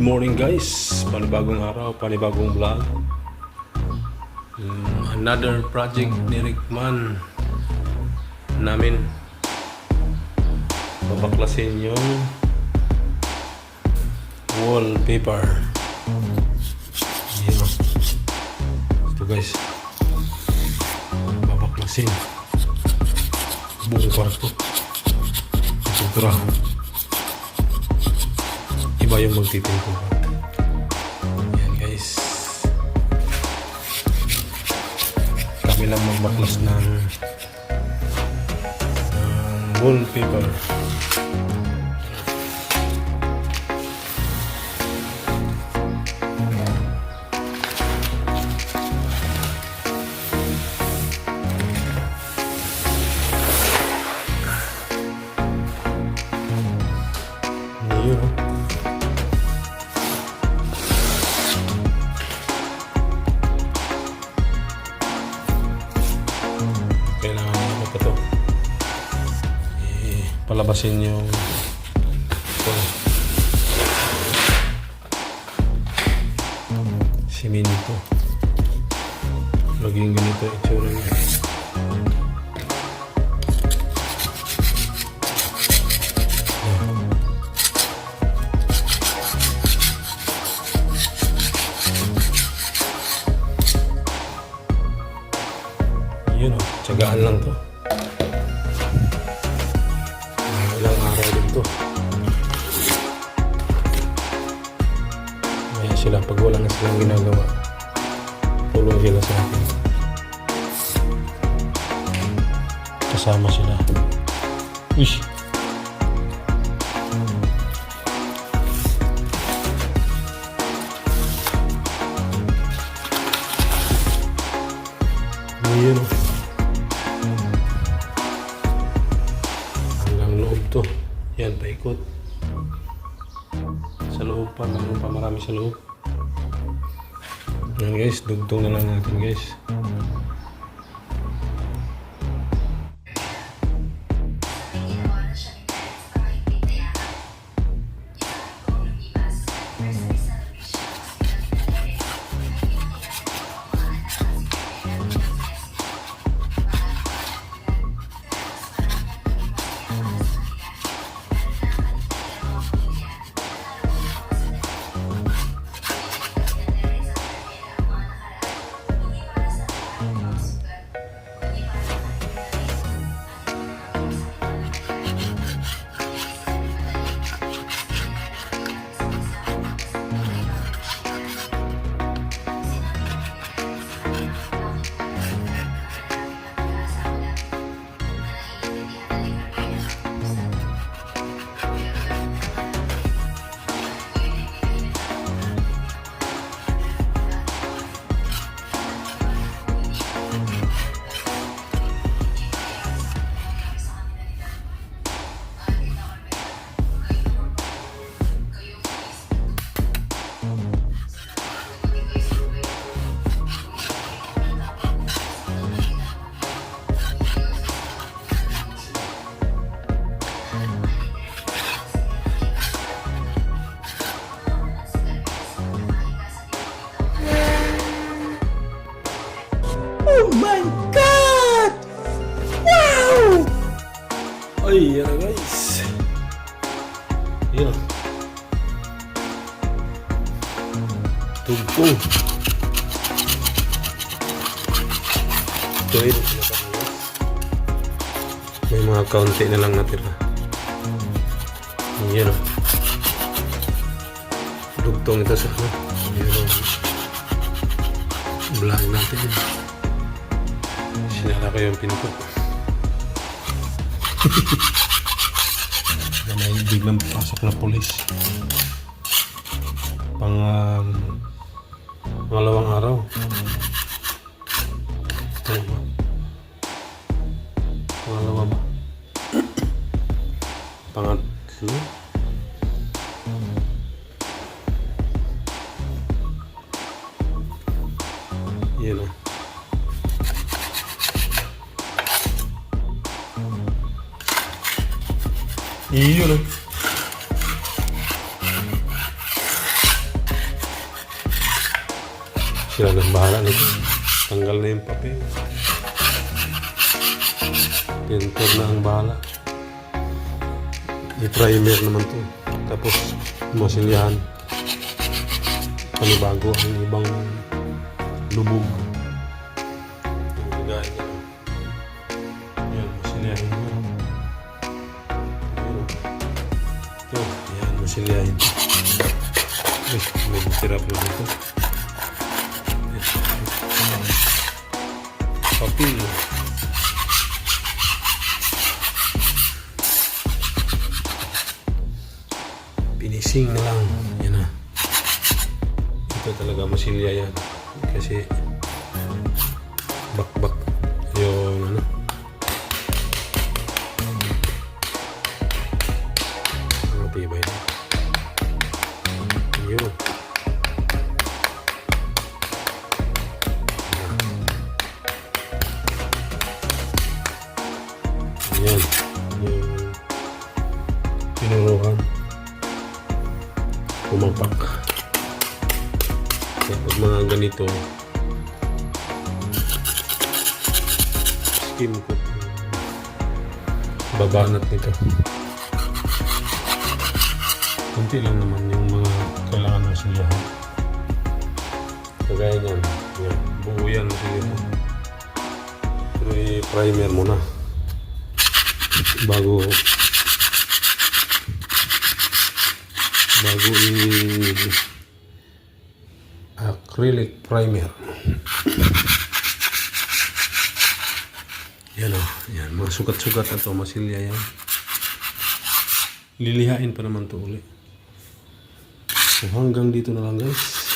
morning guys, panibagong araw, panibagong vlog. Mm, another project ni Rickman namin. Babaklasin yung wallpaper. Yan o. Ito guys. Babaklasin. Buong kwarto. Ito iba yung magtitimpo. Yan guys. Kami lang magbaklas ng ng wallpaper. Palabasin yung ito siminto maging ganito itsura niya. Yun o tsagaan lang to silang ginagawa tulong sila sa akin kasama sila Ish. Ayun. Hanggang loob to. Yan, paikot. Sa loob pa, mayroon pa marami sa loob. Yan guys, dugtong na lang natin guys. Tugtong. Ito yun. May mga kaunti na lang natira. Yan o. Dugtong ito sa ano. Yan o. Vlog natin yun. Sinala ko yung pinto. na may biglang pasok na polis. Pang um, pangalawang araw. Ito na ba? Pangalawa ba? Pangatlo? Yan o. Iyon o. Sila nang bahala nito. Tanggal na yung papel. Pintor na ang bahala. I-primer naman to. Tapos, masilyahan. Panibago ang ibang lubog. Ang gagawin niya. Yan, masilyahin mo. Yan, masilyahin. Ay, may tira pa dito. Papil. Pinising na lang. Yan na. Ito talaga masilya yan. Kasi bakbak yung Kaya pag mga ganito, skim ko. Babanat nito. Kunti lang naman yung mga kailangan ng silyahan. Kagaya niyan. Yan. Buo yan silyahan. Pero i-primer mo na. Bago bago i acrylic primer. Yan o. Yan. Mga sukat-sukat na to. Masilya yan. Lilihain pa naman to uli. So hanggang dito na lang guys.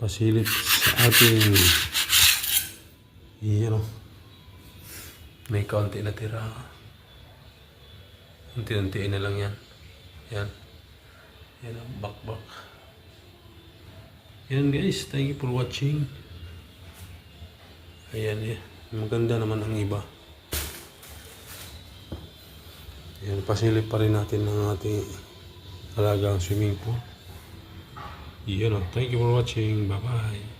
Pasilip sa ating yan o. May kaunti na tira. Unti-untiin na lang yan. Yan. Yan ang bakbak. Yan guys. Thank you for watching. Ayan eh. Maganda naman ang iba. Yan. Pasilip pa rin natin ng ating alagang swimming pool. Yan o. Thank you for watching. Bye-bye.